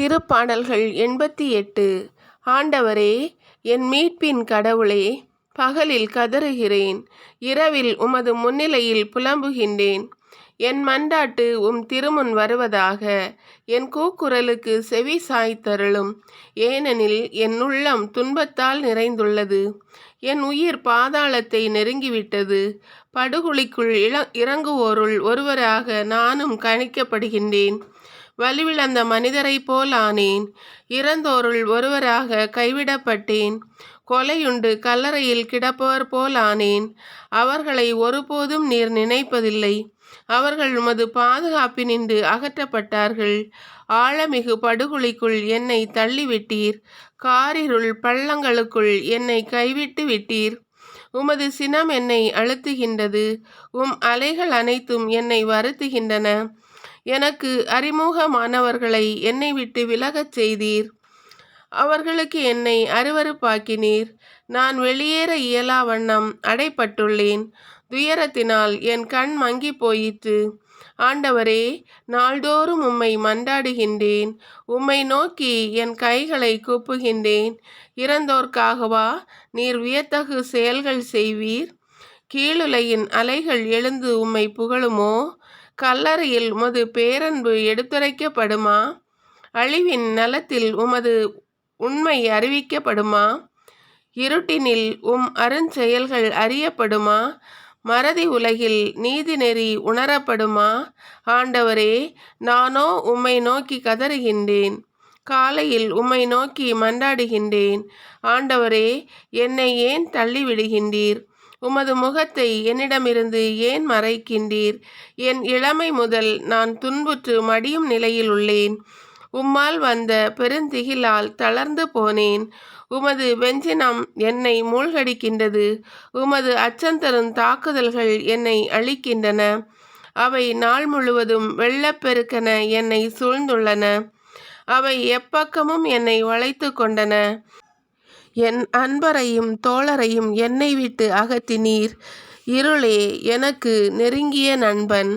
திருப்பாடல்கள் எண்பத்தி எட்டு. ஆண்டவரே என் மீட்பின் கடவுளே பகலில் கதறுகிறேன் இரவில் உமது முன்னிலையில் புலம்புகின்றேன். என் மண்டாட்டு உம் திருமுன் வருவதாக என் கூக்குரலுக்கு செவி சாய்த்தருளும். ஏனெனில் என் உள்ளம் துன்பத்தால் நிறைந்துள்ளது. என் உயிர் பாதாளத்தை நெருங்கிவிட்டது. படுகுழிக்குள் இள இறங்குவோருள் ஒருவராக நானும் கணிக்கப்படுகின்றேன். வலுவிழந்த மனிதரைப் போல் ஆனேன். இறந்தோருள் ஒருவராக கைவிடப்பட்டேன். கொலையுண்டு கல்லறையில் கிடப்பவர் போல் ஆனேன். அவர்களை ஒருபோதும் நீர் நினைப்பதில்லை. அவர்கள் உமது பாதுகாப்பினின்று அகற்றப்பட்டார்கள். ஆழமிகு படுகொலிக்குள் என்னை தள்ளிவிட்டீர். காரிருள் பள்ளங்களுக்குள் என்னை கைவிட்டு விட்டீர். உமது சினம் என்னை அழுத்துகின்றது. உம் அலைகள் அனைத்தும் என்னை வருத்துகின்றன. எனக்கு அறிமுகமானவர்களை என்னை விட்டு விலகச் செய்தீர். அவர்களுக்கு என்னை அருவருப்பாக்கினீர். நான் வெளியேற இயலா வண்ணம் அடைப்பட்டுள்ளேன். துயரத்தினால் என் கண் மங்கி போயிற்று. ஆண்டவரே நாள்தோறும் உம்மை மன்றாடுகின்றேன். உம்மை நோக்கி என் கைகளை கூப்புகின்றேன். இறந்தோர்க்காகவா நீர் வியத்தகு செயல்கள் செய்வீர்? கீழுலையின் அலைகள் எழுந்து உம்மை புகழுமோ? கல்லறையில் உமது பேரன்பு எடுத்துரைக்கப்படுமா? அழிவின் நலத்தில் உமது உண்மை அறிவிக்கப்படுமா? இருட்டினில் உம் அருஞ்செயல்கள் அறியப்படுமா? மறதி உலகில் நீதிநெறி உணரப்படுமா? ஆண்டவரே நானோ உம்மை நோக்கி கதறுகின்றேன். காலையில் உம்மை நோக்கி மன்றாடுகின்றேன். ஆண்டவரே என்னை ஏன் தள்ளிவிடுகின்றீர்? உமது முகத்தை என்னிடமிருந்து ஏன் மறைக்கின்றீர்? என் இளமை முதல் நான் துன்புற்று மடியும் நிலையில் உள்ளேன். உம்மால் வந்த பெருந்திகிலால் தளர்ந்து போனேன். உமது வெஞ்சினம் என்னை மூழ்கடிக்கின்றது. உமது அச்சந்தரும் தாக்குதல்கள் என்னை அழிக்கின்றன. அவை நாள் முழுவதும் வெள்ளப்பெருக்கென என்னை சூழ்ந்துள்ளன. அவை எப்பக்கமும் என்னை வளைத்து கொண்டன. என் அன்பரையும் தோழரையும் என்னை விட்டு அகற்றினீர். இருளே எனக்கு நெருங்கிய நண்பன்.